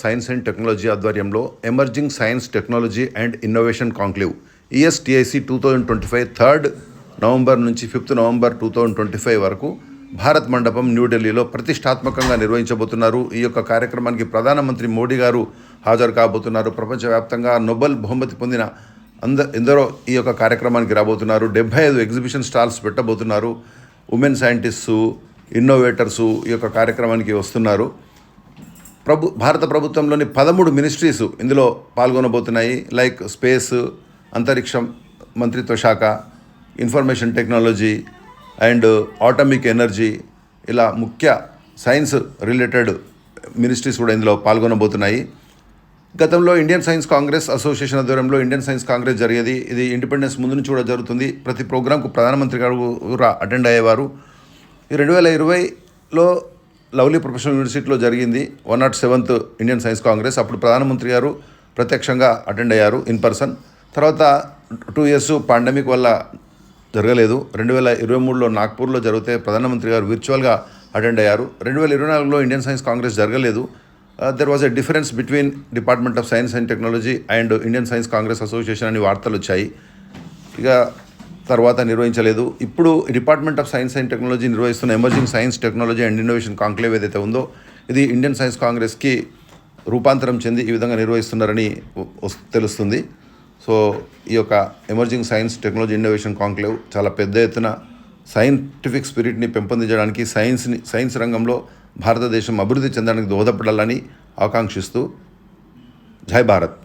Science and technology ఆధ్వర్యంలో Emerging Science Technology and Innovation Conclave ESTIC two thousand twenty five third November నుంచి fifth November two thousand twenty five వరకు భారత్ మండపం న్యూఢిల్లీలో ప్రతిష్టాత్మకంగా నిర్వహించబోతున్నారు. ఈ యొక్క కార్యక్రమానికి ప్రధానమంత్రి మోడీ గారు హాజరు కాబోతున్నారు. ప్రపంచవ్యాప్తంగా నొబెల్ బహుమతి పొందిన అంద ఎందరో ఈ యొక్క కార్యక్రమానికి రాబోతున్నారు. డెబ్బై ఐదు ఎగ్జిబిషన్ స్టాల్స్ పెట్టబోతున్నారు. ఉమెన్ సైంటిస్టు ఇన్నోవేటర్సు ఈ యొక్క కార్యక్రమానికి వస్తున్నారు. ప్రభు భారత ప్రభుత్వంలోని పదమూడు మినిస్ట్రీస్ ఇందులో పాల్గొనబోతున్నాయి. లైక్ స్పేస్ అంతరిక్షం మంత్రిత్వ శాఖ information technology and atomic energy ఇలా ముఖ్య సైన్స్ రిలేటెడ్ మినిస్ట్రీస్ కూడా ఇందులో పాల్గొనబోతున్నాయి. గతంలో ఇండియన్ సైన్స్ కాంగ్రెస్ అసోసియేషన్ ఆధ్వర్యంలో ఇండియన్ సైన్స్ కాంగ్రెస్ జరిగేది. ఇది ఇండిపెండెన్స్ ముందు నుంచి కూడా జరుగుతుంది. ప్రతి ప్రోగ్రాంకు ప్రధానమంత్రి గారు కూడా అటెండ్ అయ్యేవారు. ఈ రెండు వేల ఇరవైలో లవ్లీ ప్రొఫెషనల్ యూనివర్సిటీలో జరిగింది. One nought seventh Indian Science Congress. అప్పుడు ప్రధానమంత్రి గారు ప్రత్యక్షంగా అటెండ్ అయ్యారు ఇన్ పర్సన్. తర్వాత టూ ఇయర్స్ పాండమిక్ వల్ల జరగలేదు. రెండు వేల ఇరవై మూడులో నాగ్పూర్లో జరిగితే ప్రధానమంత్రి గారు విర్చువల్గా అటెండ్ అయ్యారు. రెండు వేల ఇరవై నాలుగులో ఇండియన్ సైన్స్ కాంగ్రెస్ జరగలేదు. There was a difference between Department of Science and Technology and Indian Science Congress Association అని వార్తలు వచ్చాయి. ఇక తర్వాత నిర్వహించలేదు. ఇప్పుడు Department of Science and Technology నిర్వహిస్తున్న Emerging Science Technology and Innovation Conclave ఏదైతే ఉందో ఇది ఇండియన్ సైన్స్ కాంగ్రెస్కి రూపాంతరం చెంది ఈ విధంగా నిర్వహిస్తున్నారని తెలుస్తుంది. సో ఈ యొక్క Emerging Science Technology Innovation Conclave చాలా పెద్ద ఎత్తున సైంటిఫిక్ స్పిరిట్ని పెంపొందించడానికి సైన్స్ని సైన్స్ రంగంలో భారతదేశం అభివృద్ధి చెందడానికి దోహదపడాలని ఆకాంక్షిస్తూ జై భారత్.